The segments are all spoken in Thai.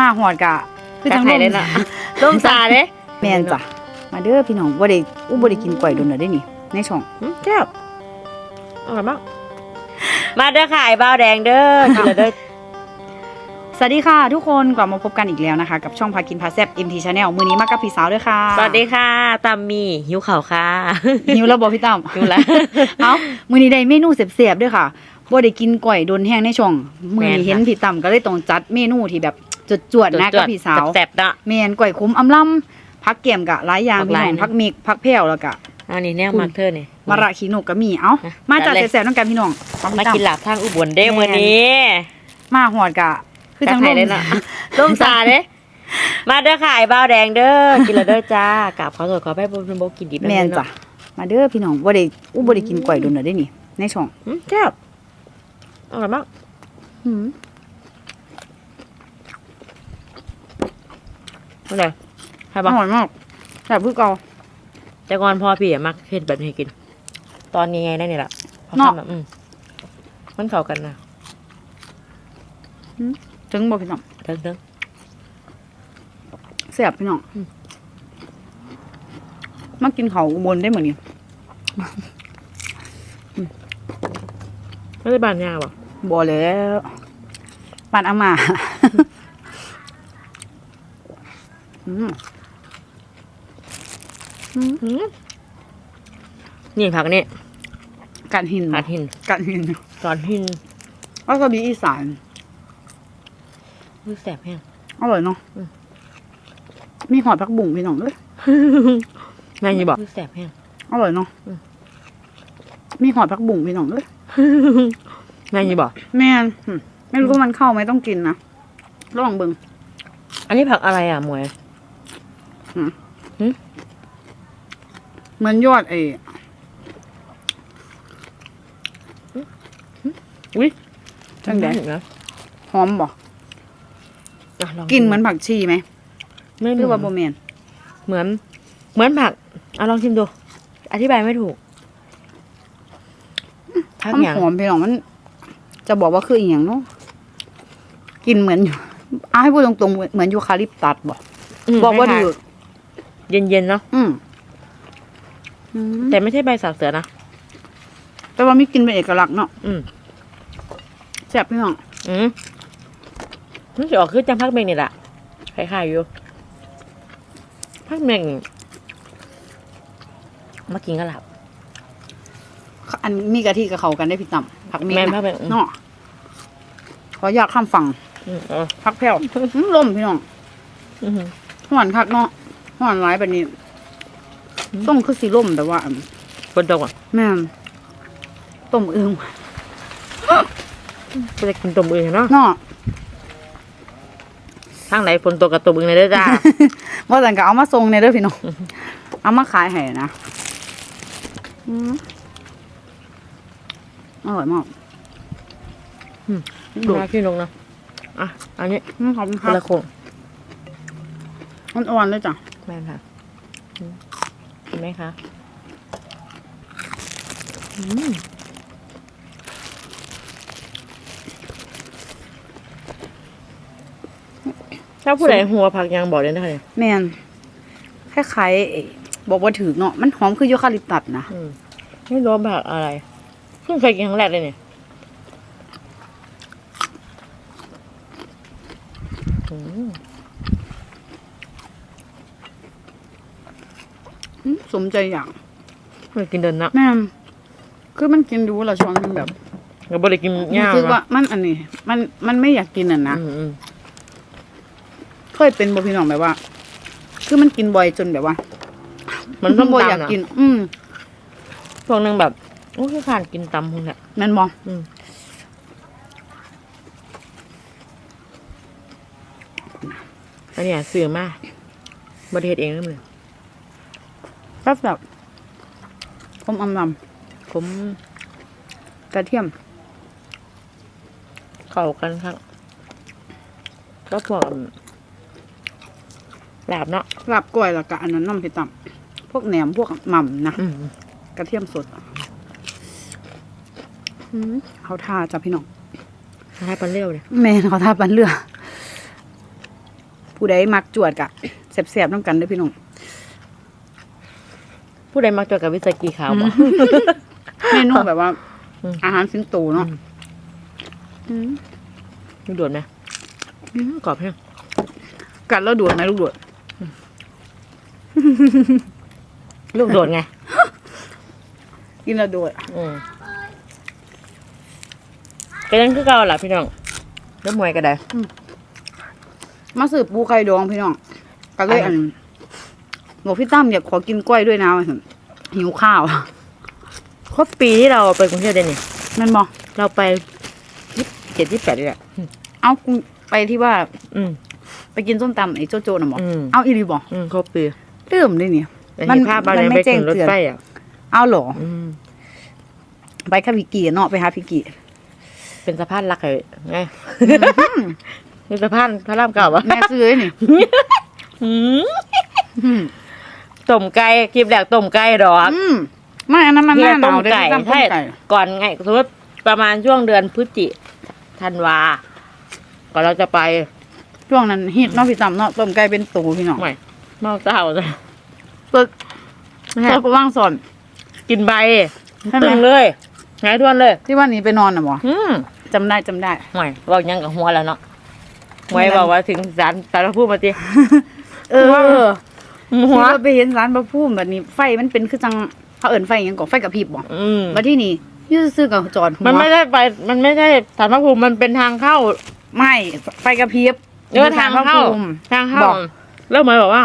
มาหอดกะคือจัจังงไห้ลเลยมเนาะลมซาเด้แม่นจ้ะมาเด้อพี่น้องบ่ได้อู้บ่ได้กินก๋วยโดนแล้วได้นี่ในช่องอืมแซ่บอร่อยมากมาเด้อค่ะไอ้บ้าวแดงเด้อกินแล้วเด้อสวัสดีค่ะ ทุกคนกลับมาพบกันอีกแล้วนะคะ กับช่องพากินพาแซ่บ MT Channel มื้อนี้มากับพี่สาวด้วยค่ะ สวัสดีค่ะตามมีหิวข่าวค่ะหิวแล้วบ่พี่ตั้มหิวแล้วเอ้ามื้อนี้ได้เมนูเสียบๆด้วยค่ะบ่ได้กินก๋วยโดนแห้งในช่องมื้อนี้แม่นค่ะเห็นพี่ตั้มก็เลยต้องจัดเมนูที่แบบ จวดๆนะกับพี่สาวแซ่บๆเนาะแม่นก๋วยคุ้มอำลำผักเกี่ยมกะหลายอย่างผักพี่หลายน้องนะผักเมกผักแพ้วแล้วก็อันนี้แนวมักเธอนี่ มะระขีหนกก็มีเอ้านะมาจากจัดเลยแซ่บๆน้องกันพี่น้องมากินหลาบทางอุบลเด้อมื้อนี้ มาหอดกะ คือจังจังไห้ลมเลยเนาะลมซาเด้มาเด้อค่ะไอ้บ้าวแดงเด้อ กินแล้วเด้อจ้ากราบขอโทษขอให้บ่บ่กินดิบแม่นจ้ะมาเด้อพี่น้องบ่ได้อู้บ่ได้กินก๋วยโดนแล้วได้นี่ในช่องอืมแซ่บอร่อยมาก หืม อร่อยใช่อปะร่อยมากแบบคือเก่าแต่ก่อนพ่อพี่อะมักเฮ็ดแบบนี้ให้กิน ตอนนี้ไงได้นี่ล่ะพอเนาะ ทำแบบอืมมันเข้ากันนะถึงบ่พี่น้องเถิงเถิงแซ่บพี่น้องอืม มากินเขาวอุบลได้เหมือนนี้ไม่ได้บานยาวอะบ่แล้วปานอาม่า อืมอืมนี่ผักนี่กันหินผัดหินกันหินตอนหินแล้วก็มีอีสานรู้แสบแห้งอร่อยเนาะอืมมีหอดผักบุ้งพี่น้องเอ้ยแม่ยี่บอกรู้แสบแห้งอร่อยเนาะอืมมีหอดผักบุ้งพี่น้องเอ้ยแม่ยี่บอกแม่นอืมไม่รู้ว่ามันเข้าไหมต้องกินนะลองเบิ่งอันนี้ผักอะไรอะหมวย เหมือนยอดไอ้อุ้ยจังได๋นะหอมบ่ะลองกินเหมือนผักชีไหมไม่หเหรือมืว่าอนบ่แม่นเหมือน เหมือนผักเอาลองชิมดู อธิบายไม่ถูกผักหอมอย่างหอมพี่น้องมัน จะบอกว่าคืออีหยังเนาะกินเหมือนอยู่เอาให้พูดตรงๆเหมือนเหมือนยูคาลิปตัสบ่มบอกว่าคล้ดียๆ เย็นๆเนาะอืมอืมแต่ไม่ใช่ใบสาบเสือนะ แต่ว่ามีกลินเป็นเอกลักษณ์เนาะอืม แซ่บพี่น้องอืมมันจะออกคือจังพักเมงนี่แหละคล้ายๆอยู่พักเมงมากินกระหลับ อันมีกะทิกับเขากันได้พี่ต่ำผักเมแม่นนะผักเม็ดอืมเนาะขออยากข้ามฝั่งอืมเออพักแผ่วอื้อลมพี่น้องอือหือ หวานคักเนาะ หวานร้ายแบบนี้อืมต้องคือสีล่มแต่ว่าอันฝนตกอะแม่นต้มอึ่งก็จะกินต้มอึ่งเนาะเนาะทางไหนฝนตกกับต้มอึ่งเลยเด้อจ้าว่าแต่ก็เอามาทรงในเด้อพี่น้องเอามาขายให้นะอืมอร่อยมากอืมดูมาพี่นกนะอะอันนี้อืมขอบคุณคค่ะนละโคงอ่อนๆเลยจ้ะ แม่นค่ะอืมเห็นไหมคะอืมถ้าผู้ใดหัวผักยางบอกเลยนะคะเนี่ยแม่นคล้ายๆไอ้บอกว่าถือเนาะมันหอมคือยูคาลิปตัสนะอืมไม่รู้ผักอะไรเพิ่งเคยกินครั้งแรกเลยเนี่ยอืม อืม สมใจอย่างเคยกินเดินนะแม่นคือมันกินดูและช้อนมันแบบก็บริกินรู้ย่างสึกนะว่ามันอันนี้ มันมันไม่อยากกินอะนะอืมอืมเคยเป็นบ่พี่น้องแบบว่า คือมันกินบ่อยจนแบบว่า มันต้องบ่ตำอยากนะกิน อืมพวกนึงแบบโอ้คือขานกินตำคุณแหละแม่นบ่อืม อันเนี้ยซื้อมาบริเทศเองนั่นเลย แบบแบบผมอำลผมำกระเทียม เข้ากันครับ ก็พวกลาบเนาะลาบกล้วยแล้วก็อันนั้นน้ำพี่ต่ำพวกแหนมพวกหม่ำนะอืมกระเทียมสดอืมเขาทาจ้ะพี่น้องให้ปันเร็วเลยแม่นเขาทาปันเรือผู้ใดมักจวดกะแสบๆน้ำกันเด้อพี่น้อง ผู้ใดมักจดกับวิสกีขาวบ่ เมนูแบบว่า อืม อาหารสิงโตเนาะอืมอืมลูกโดดไหมอืมกรอบแห้งกัดแล้วดูดไหมลูกดูดลูกโดดไงกินแล้วดูดอืมก็ยังคือเก่าล่ะพี่น้องเริ่มมวยก็ได้ มาสืบปูไข่ดองพี่น้องก็เลยอัน บอกพี่ตั้มอยากขอกินกล้วยด้วยนะว่าซั่นหิวข้าวครบปีที่เราไปกรุงเทพได้นี่แมันบอกเราไปยี่เจ็ดยี่แปดนี่แหละเอากูไปที่ว่า อืมไปกินส้มตำไอ้โจโจน่ะบอกอืมเอาอีรีบอกอืมครบปีเริ่มเลยเนี่ยแต่มันเห็นภาพบางมันยังไม่ไปแจ้งขึ้นรถเตือนไฟอะเอาเหรออืมไปค่ะพี่กีเนาะไปหาพี่กีเป็นสะพานรักเลยไงเป็นสะพานพระรามเก่าปะแม่ซื้อเลยนี่อืมอืม ต้มไก่คลิปแรกต้มไก่ดอกอืมไม่อันนั้นมันหน้าหนาวต้มไก่เด้อพี่ตั้มต้ใช่มไก่ก่อนไงสมมติประมาณช่วงเดือนพฤศจิธันวาก่อนเราจะไปช่วงนั้นฮิตเนาะพี่ตั้มเนาะต้มไก่เป็นตูพี่น้องใหม่เมาเต้าเลยเปิดไม่ใช่เปิดไปว่างสอน กินใบใช่ไหม ตึงเลยไงทวนเลยที่ว่านี้ไปนอนน่ะบ่อืมจำได้จำได้ ใหม่เรายังกับหัวแล้วเนาะไว้บอกว่าถึงสารสารพูดมาทีเออ หัว ที่ว่าไปเห็นสารพระภูมิแบบนี้ ไฟมันเป็นคือจังเขาเอิ่นไฟอหยังก่อไฟกระพริบบ่อืมมาที่นี่อยืดซื้อกับจอดหัวมันไม่ได้ไป มันไม่ใช่สารพระภูมิมันเป็นทางเข้า ไม่ไฟกระพริบเออทางเข้าพระภูมิ ทางเข้าบอก แล้วเหมยบอกว่า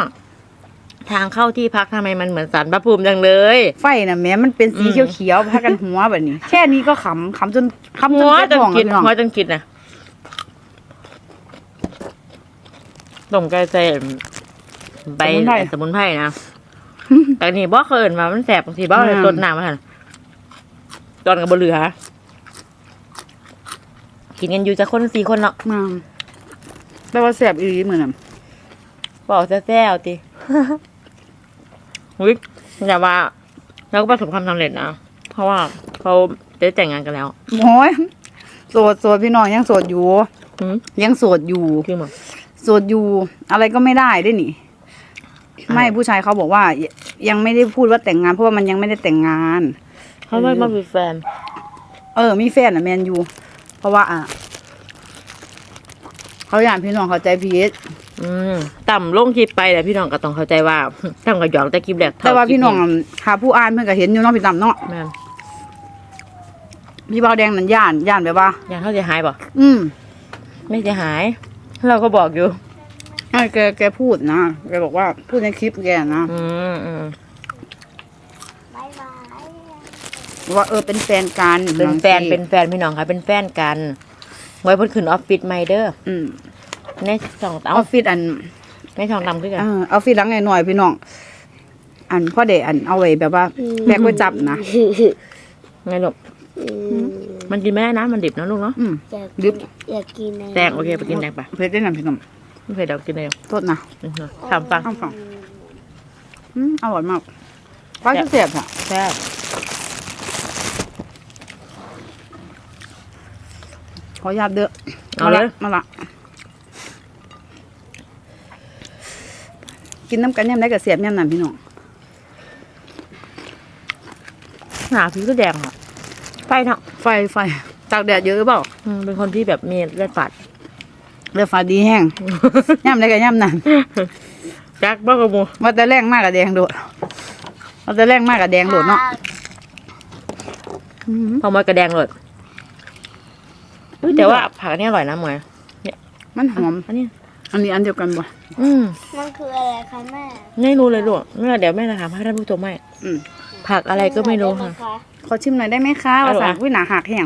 ทางเข้าที่พักทำไมมันเหมือนสารพระภูมิจังเลย ไฟน่ะแม้มันเป็นสีอืม เขียวๆพากันหัวแบบนี้ แค่นี้ก็ขำขำจนขำจหันวเจ็บจนท้องกินอะพี่น้องหัวจนกินนะต้มไก่ใส่ ใบสมุนไพรนะแต่นี่บ่เคยเอินมามันแสบบางทีบ่เลยต้นน้ำมาหันตอนกับบเหลือกินกันอยู่จะคนสี่คนเนาะอืมแต่ว่าแสบอีหลีเหมือนน่ะบอกแซ่ๆติวิกอย่าว่าแล้วก็ประสบความสำเร็จนะเพราะว่าเขาได้แต่งงานกันแล้วโอ้ยโสดโสดพี่น้องยังโสดอยู่ หืมยังโสดอยู่คือหมดโสดอยู่ อะไรก็ไม่ได้ด้วยนี่ ไม่ผู้ชายเขาบอกว่า ยังไม่ได้พูดว่าแต่งงานเพราะว่ามันยังไม่ได้แต่งงานเขาไม่มาเป็นแฟน เออ มีแฟนอะแมนยูเพราะว่า อะเขาอยากพี่น้องเข้าใจพีชอืมต่ำลงคลิปไปแต่พี่น้องก็ต้องเข้าใจว่าต่ำกับหยองแต่คลิปแรกเท่แต่ว่าคลิปพี่น้องหาผู้อ่านเพื่อนก็เห็นอยู่เนาะพี่ต่ำเนาะแม่นพี่เบาแดงนั่นย่านย่านแบบว่าอย่างเท่าเสียหายป่ะอืม ไม่เสียหาย เราก็บอกอยู่ไอ้แกแกพูดนะแกบอกว่าพูดในคลิปแกนะอืมอืมว่าเออเป็นแฟนกันเป็นแฟนเป็นแฟนพี่น้องค่ะเป็นแฟนกัน ไว้เพิ่นขึ้นออฟฟิศใหม่เด้ออืมในช่องอเอาอฟฟิศอันในช่องดำคือกัน เออออฟฟิศหลังหน่อยๆพี่น้องอันพ่อเด็อันเอาไว้แบบว่าแบกไว้จับนะไงลูกมันกินไม่ได้นะมันดิบนะลูกเนาะอืมอยากลึบอยากกินะไรแตงโอเคไปกินแตงไปเพชรได้นำพี่น้อง ไม่เคยเดากินเลยโทษนะอือฮึทำฟังข้าวฟังอืมอร่อยมากฟ้าจะเสียบค่ะแซ่บขออนุญาตเด้อเอาเลยมาละกินน้ำกันยำได้กับเสียบยำนั่นพี่น้องหนาพี่ก็แดงอะไฟเนาะไฟไฟตากแดดเยอะหรือเปล่าอืมเป็นคนที่แบบมีเลือดฝาด เลือดฟ้าดีแห้ง ย่ำได้กับย่ำนั่นแจ็คบ้ากระมูว่าแต่แรงมากกับแดงโดดว่าแต่แรงมากกับแดงโดดเนาะอืมพอมากระแดงเลยอุ๊ยแต่ว่าผักอันนี้อร่อยนะหมวยมันหอมอันนี้ อันนี้อันเดียวกันบ่อืมมันคืออะไรคะแม่ ไม่รู้เลยลูกเมื่อเดี๋ยวแม่จะถามให้ท่านผู้ชมให้อืมผักอะไรก็ไม่รู้ค่ะ ขอชิมหน่อยได้ไหมคะเอาว่าเหรอสั่งวิหนาหักแห้ง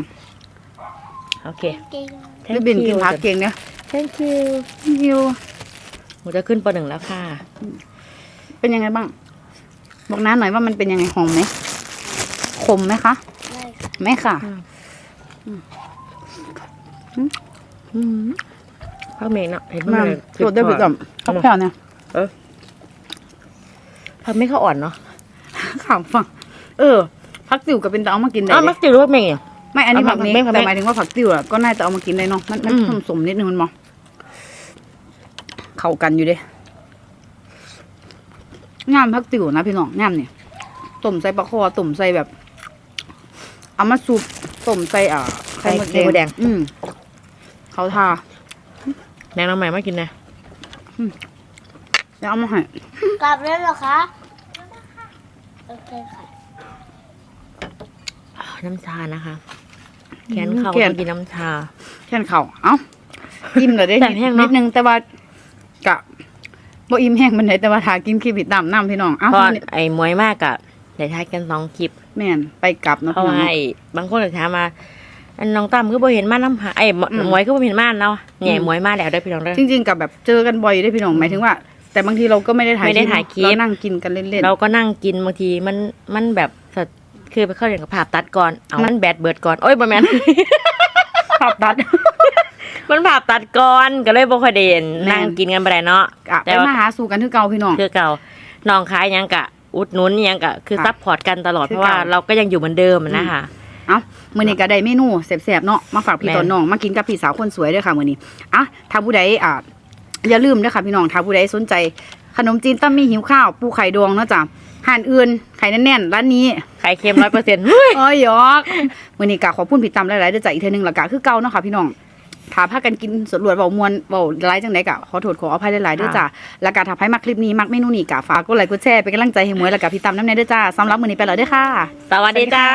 โอเคเก่งหรือบินกินผักเก่งเนี่ย thank you ยิวหนูจะขึ้นปหนึ่งแล้วค่ะ เป็นยังไงบ้าง บอกน้าหน่อยว่ามันเป็นยังไงหอมไหมขมไหมคะไม่ค่ะไม่ค่ะอืมพักเมงเนาะเห็นมามันเลยตรวจได้ไปก่อนข้าวแผ่วเนี่ยพักไม่เข้าอ่อนเนาะขามฟังเออผักติ๋วก็เป็นตะเอามากินได้อ้าวเลมัยกจะรู้ว่าเมงเนี่ยไม่อันนี้เอาผัมากนี้ไม่ผักแต่ไม่หมายถึงว่าผักติ๋วอะก็น่าจะเอามากินได้เนาะมันมันอืมสมๆนิดนึงมันมอง เข้ากันอยู่เด้งามพักติ๋วนะพี่น้องงามเนี่ยต้มใส่ปลาคอต้มใส่แบบเอามาซุปต้มใส่อ่าไข่มดไข่มดแดแดงงอืมเขาทาแนงน้องใหม่มากินนะแล้วเอามาให้กลับแล้วเหรอคะโอเคค่ะน้ำชานะคะ แขนเขาแขนต้องกินน้ำชาแค่นเข่าเอ้าอิ่มเลยได้แต่แห้งเนอะนิดนึงแต่ว่า กะบ่อิ่มแห้งมันไหนแต่ว่าทากินคลิปติดตามน้ำพี่น้องเอ้าเพราะมื้อนี้ไอ้มวยมากอะได้ทายกันสองคลิปแม่นไปกลับเนาะเพราะพี่น้ว่าองไอ้บางคนก็ถามมาอันน้องตั้มคือบ่เห็นมาน้ำหาไอ้หมอืมมวยก็บ่เห็นมาเนาะเนี่ยอืมมวยมาแล้วได้อพี่น้องเด้อจริง ๆกับแบบเจอกันบ่อยได้พี่น้องหมายถึงว่า แต่บางทีเราก็ไม่ได้ถ่ายไม่ได้ถ่ายคลิปเรานั่งกินกันเล่นเราก็นั่งกินบางทีมันมันแบบสะคือไปเข้าอย่างกับภาพตัดก่อนเอามันแบตเบิดก่อนโอ้ยบ่แม่นๆภาพตัด มันภาพตัดก่อนก็เลยบ่ค่อยได้เห็นแม่นนั่งกินกันไปได้เนาะกะแต่ไปว่ามาหาสู่กันคือเก่าพี่น้องคือเก่าน้องขายหยังกะ อุดหนุนหยังกะ คือค่ะซัพพอร์ตกันตลอดคือเพราะว่าเก่าเราก็ยังอยู่เหมือนเดิมนะคะเอ้ามื้อนี้ก็ได้เมนูแซ่บๆเนาะมาฝากพี่แม่นตอนน้องมากินกับพี่สาวคนสวยด้วยค่ะมื้อนี้อะถ้าผู้ใดอ่าอย่าลืมเด้อค่ะพี่น้องถ้าผู้ใดสนใจ ขนมจีนตั้มมีหิวข้าวปูไข่ดองเนาะจ้ะห่านอื่นไข่แน่นๆร้านนี้ไข่เค็มร้อยเปอร์เซ็นต์โอ้ยหยอกมื้อนี้ก็ขอบคุณพี่ตำหลายๆเด้อจ้ะอีกเทื่อนึงและกะคือเก่าเนาะค่ะพี่น้อง ถ้าพากันกินสดรวดเว้ามวนเว้าหลายจังได๋ก็ขอโทษขออภัยหลายๆเด้อจ้ะแล้วก็ถ้าใครมักคลิปนี้มักเมนูนี้ก็ฝากกดไลค์กดแชร์เป็นกำลังใจให้หมวยแล้วก็พี่ตำน้ำแน่เด้อจ้าสำหรับมื้อนี้ไปแล้วเด้อค่ะ สวัสดีจ้า